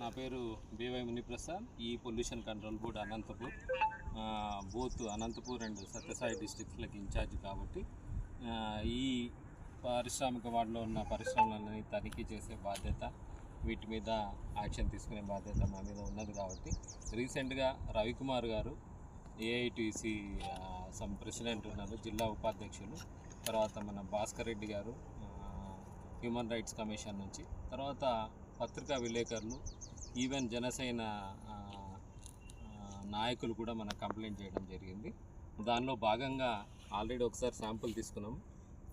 నా పేరు బీవై మునిప్రసాద్. ఈ pollution control board Anantapur both Anantapur and Sathya Sai డిస్టిక్స్లకి incharge కాబట్టి ఈ పారిశ్రామిక వార్డులో ఉన్న పరిశ్రమలని తనిఖీ చేసే బాధ్యత వీటి మీద యాక్షన్ తీసుకునే బాధ్యత మా మీద ఉన్నది కాబట్టి రీసెంట్గా రవికుమార్ గారు ఏఐటీసీ సమ్ ప్రెసిడెంట్ ఉన్నారు జిల్లా ఉపాధ్యక్షులు తర్వాత మన భాస్కర్ రెడ్డి గారు హ్యూమన్ రైట్స్ కమిషన్ నుంచి తర్వాత పత్రికా విలేకరులు ఈవెన్ జనసేన నాయకులు కూడా మనకు కంప్లైంట్ చేయడం జరిగింది. దానిలో భాగంగా ఆల్రెడీ ఒకసారి శాంపుల్ తీసుకున్నాం.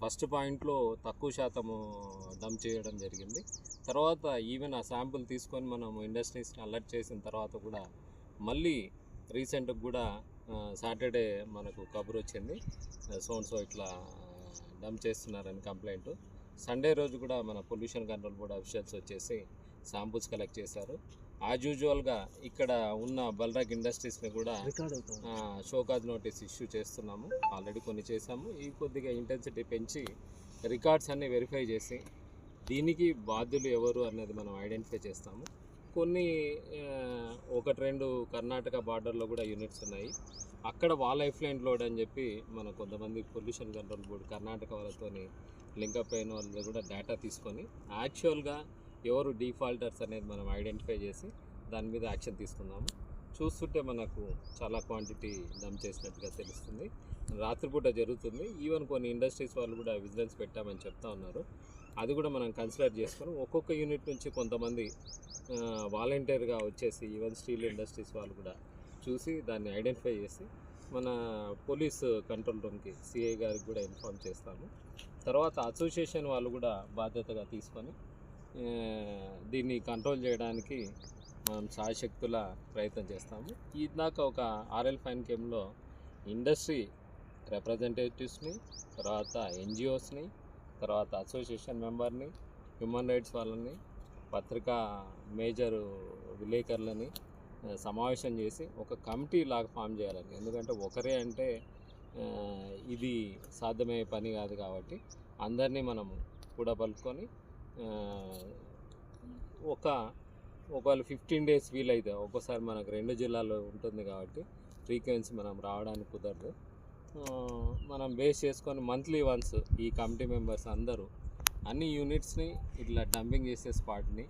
ఫస్ట్ పాయింట్లో తక్కువ శాతము డంప్ చేయడం జరిగింది. తర్వాత ఈవెన్ ఆ శాంపుల్ తీసుకొని మనం ఇండస్ట్రీస్ని అలర్ట్ చేసిన తర్వాత కూడా మళ్ళీ రీసెంట్గా కూడా సాటర్డే మనకు కబుర్ వచ్చింది. సోన్ సో ఇట్లా డంప్ చేస్తున్నారని కంప్లైంట్. సండే రోజు కూడా మన పొల్యూషన్ కంట్రోల్ బోర్డ్ అఫీషియల్స్ వచ్చేసి శాంపుల్స్ కలెక్ట్ చేశారు. యాజ్ యూజువల్గా ఇక్కడ ఉన్న బల్రాగ్ ఇండస్ట్రీస్ని కూడా షోకాజ్ నోటీస్ ఇష్యూ చేస్తున్నాము. ఆల్రెడీ కొన్ని చేసాము ఈ కొద్దిగా ఇంటెన్సిటీ పెంచి రికార్డ్స్ అన్ని వెరిఫై చేసి దీనికి బాధ్యులు ఎవరు అన్నది మనం ఐడెంటిఫై చేస్తాము. కొన్ని ఒకటి రెండు కర్ణాటక బార్డర్లో కూడా యూనిట్స్ ఉన్నాయి. అక్కడ వాల్ లైఫ్ లైన్ లోడ్ అని చెప్పి మన కొంతమంది పొల్యూషన్ కంట్రోల్ బోర్డు కర్ణాటక వాళ్ళతోని లింకప్ అయిన వాళ్ళది కూడా డేటా తీసుకొని యాక్చువల్గా ఎవరు డిఫాల్టర్స్ అనేది మనం ఐడెంటిఫై చేసి దాని మీద యాక్షన్ తీసుకుందాము. చూస్తుంటే మనకు చాలా క్వాంటిటీ దమ్ చేసినట్టుగా తెలుస్తుంది. రాత్రిపూట జరుగుతుంది. ఈవెన్ కొన్ని ఇండస్ట్రీస్ వాళ్ళు కూడా విజిలెన్స్ పెట్టామని చెప్తా ఉన్నారు. అది కూడా మనం కన్సిడర్ చేసుకొని ఒక్కొక్క యూనిట్ నుంచి కొంతమంది వాలంటీర్గా వచ్చేసి ఈవెన్ స్టీల్ ఇండస్ట్రీస్ వాళ్ళు కూడా చూసి దాన్ని ఐడెంటిఫై చేసి మన పోలీస్ కంట్రోల్ రూమ్కి సిఐ గారికి కూడా ఇన్ఫామ్ చేస్తాము. తర్వాత అసోసియేషన్ వాళ్ళు కూడా బాధ్యతగా తీసుకొని దీన్ని కంట్రోల్ చేయడానికి మనం సాయశక్తుల ప్రయత్నం చేస్తాము. ఇందాక ఒక ఆర్ఎల్ ఫైన్ కేమ్లో ఇండస్ట్రీ రిప్రజెంటేటివ్స్ని తర్వాత ఎన్జిఓస్ని తర్వాత అసోసియేషన్ మెంబర్ని హ్యూమన్ రైట్స్ వాళ్ళని పత్రికా మేజర్ విలేకరులని సమావేశం చేసి ఒక కమిటీ లాగా ఫామ్ చేయాలని ఎందుకంటే ఒకరే అంటే ఇది సాధ్యమయ్యే పని కాదు కాబట్టి అందరినీ మనము కూడా పలుకొని ఒక ఒకవేళ ఫిఫ్టీన్ డేస్ వీలైతే ఒక్కోసారి మనకు రెండు జిల్లాల్లో ఉంటుంది కాబట్టి ఫ్రీక్వెన్సీ మనం రావడానికి కుదరదు. మనం బేస్ చేసుకొని మంత్లీ వన్స్ ఈ కమిటీ మెంబర్స్ అందరూ అన్ని యూనిట్స్ని ఇట్లా డంపింగ్ చేసే స్పాట్ని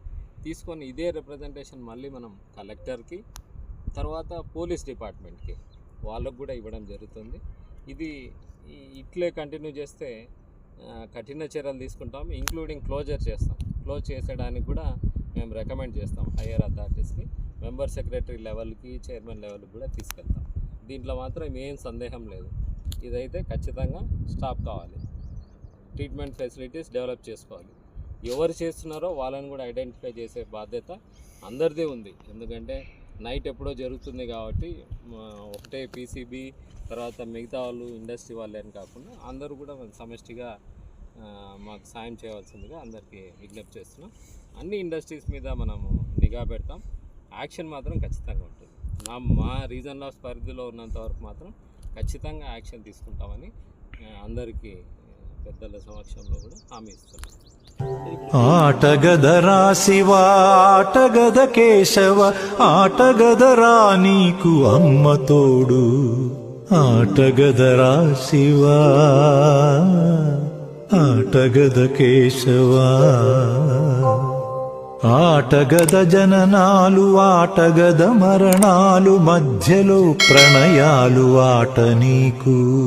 తీసుకొని ఇదే రిప్రజెంటేషన్ మళ్ళీ మనం కలెక్టర్కి తర్వాత పోలీస్ డిపార్ట్మెంట్కి వాళ్ళకు కూడా ఇవ్వడం జరుగుతుంది. ఇది ఇట్లే కంటిన్యూ చేస్తే కఠిన చర్యలు తీసుకుంటాం ఇంక్లూడింగ్ క్లోజర్ చేస్తాం. క్లోజ్ చేసేయడానికి కూడా మేము రికమెండ్ చేస్తాం హయ్యర్ అథారిటీస్కి మెంబర్ సెక్రటరీ లెవెల్కి చైర్మన్ లెవెల్కి కూడా తీసుకెళ్తాం. దీంట్లో మాత్రం ఏం సందేహం లేదు. ఇదైతే ఖచ్చితంగా స్టాప్ కావాలి. ట్రీట్మెంట్ ఫెసిలిటీస్ డెవలప్ చేసుకోవాలి. ఎవరు చేస్తున్నారో వాళ్ళని కూడా ఐడెంటిఫై చేసే బాధ్యత అందరిదే ఉంది. ఎందుకంటే నైట్ ఎప్పుడో జరుగుతుంది కాబట్టి ఒకటే పీసీబీ తర్వాత మిగతా వాళ్ళు ఇండస్ట్రీ వాళ్ళే అని కాకుండా అందరూ కూడా మన సమష్టిగా మాకు సాయం చేయవలసిందిగా అందరికీ విజ్ఞప్తి చేస్తున్నాం. అన్ని ఇండస్ట్రీస్ మీద మనము నిఘా పెడతాం. యాక్షన్ మాత్రం ఖచ్చితంగా ఉంటుంది. నా మా రీజన్ ఆఫ్ పరిధిలో ఉన్నంత వరకు మాత్రం ఖచ్చితంగా యాక్షన్ తీసుకుంటామని అందరికీ పెద్దల సమక్షంలో కూడా హామీ ఇస్తున్నాం. ఆటగదరా శివ ఆటగద కేశవ ఆటగదరా నీకు అమ్మ తోడు. ఆటగదరా శివ ఆటగద కేశవ. ఆటగద జననాలు ఆటగద మరణాలు మధ్యలో ప్రణయాలు ఆట నీకు.